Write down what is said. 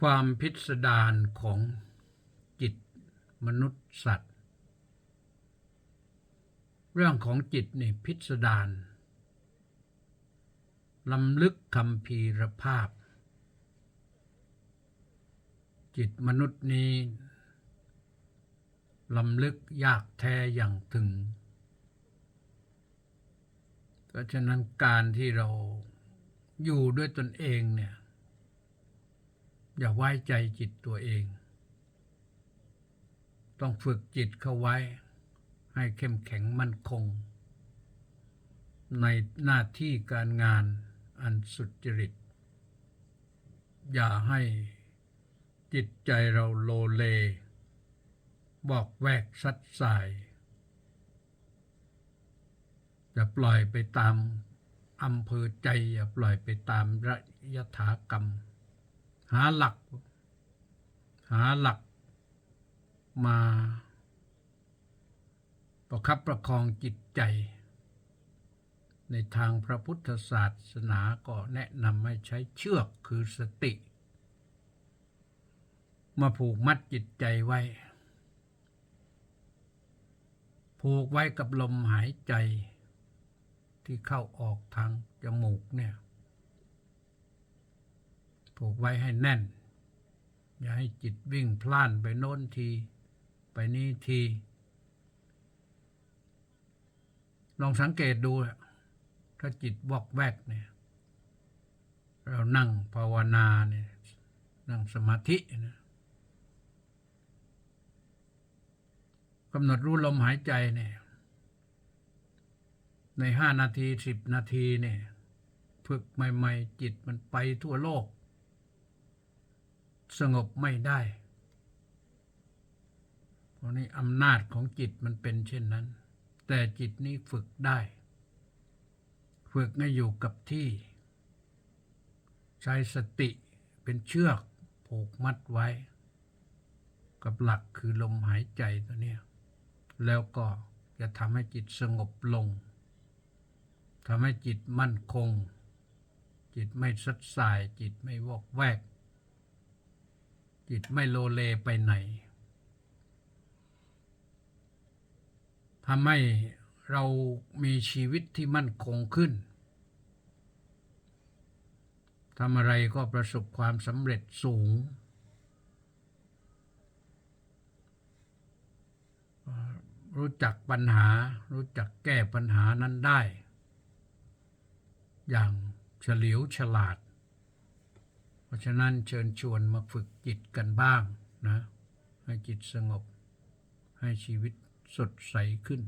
ความพิสดารของจิตมนุษย์สัตว์ เรื่องของจิตนี่พิสดารลำลึกคำพีรภาพ จิตมนุษย์นี้ลำลึกยากแท้อย่างถึง เพราะฉะนั้นการที่เราอยู่ด้วยตนเองเนี่ย อย่าไว้ใจจิตตัวเอง ต้องฝึกจิตเข้าไว้ ให้เข้มแข็งมั่นคง ในหน้าที่การงานอันสุจริต อย่าให้จิตใจเราโลเล บอกแวกสัดสาย อย่าปล่อยไปตามอำเภอใจ อย่าปล่อยไปตามระยะถากรรม หาหลัก หาหลักมา ประคับประคองจิตใจ ในทางพระพุทธศาสนาก็แนะนำให้ใช้เชือกคือสติ มาผูกมัดจิตใจไว้ ผูกไว้กับลมหายใจที่เข้าออกทางจมูกเนี่ย ผูกไว้ให้แน่น อย่าให้จิตวิ่งพล่านไปโน้นที ไปนี้ที ลองสังเกตดู ถ้าจิตวอกแวกเนี่ย เรานั่งภาวนาเนี่ย นั่งสมาธินะกำหนดรู้ลมหายใจเนี่ย ในห้านาทีสิบนาทีเนี่ย ฝึกใหม่ ๆ จิตมันไปทั่วโลก สงบไม่ได้เพราะนี้อำนาจของจิตมันเป็นเช่นนั้น แต่จิตนี้ฝึกได้ ฝึกให้อยู่กับที่ ใช้สติเป็นเชือกผูกมัดไว้ กับหลักคือลมหายใจตัวเนี้ยแล้วก็จะทำให้จิตสงบลงทำให้จิตมั่นคง จิตไม่สัดสายจิตไม่วอกแวก จิตไม่โลเลไปไหนทำให้เรามีชีวิตที่มั่นคงขึ้นทำอะไรก็ประสบความสำเร็จสูง รู้จักปัญหา รู้จักแก้ปัญหานั้นได้ อย่างเฉลียวฉลาด เพราะฉะนั้นเชิญชวนมาฝึกจิตกันบ้างนะ ให้จิตสงบ ให้ชีวิตสดใสขึ้น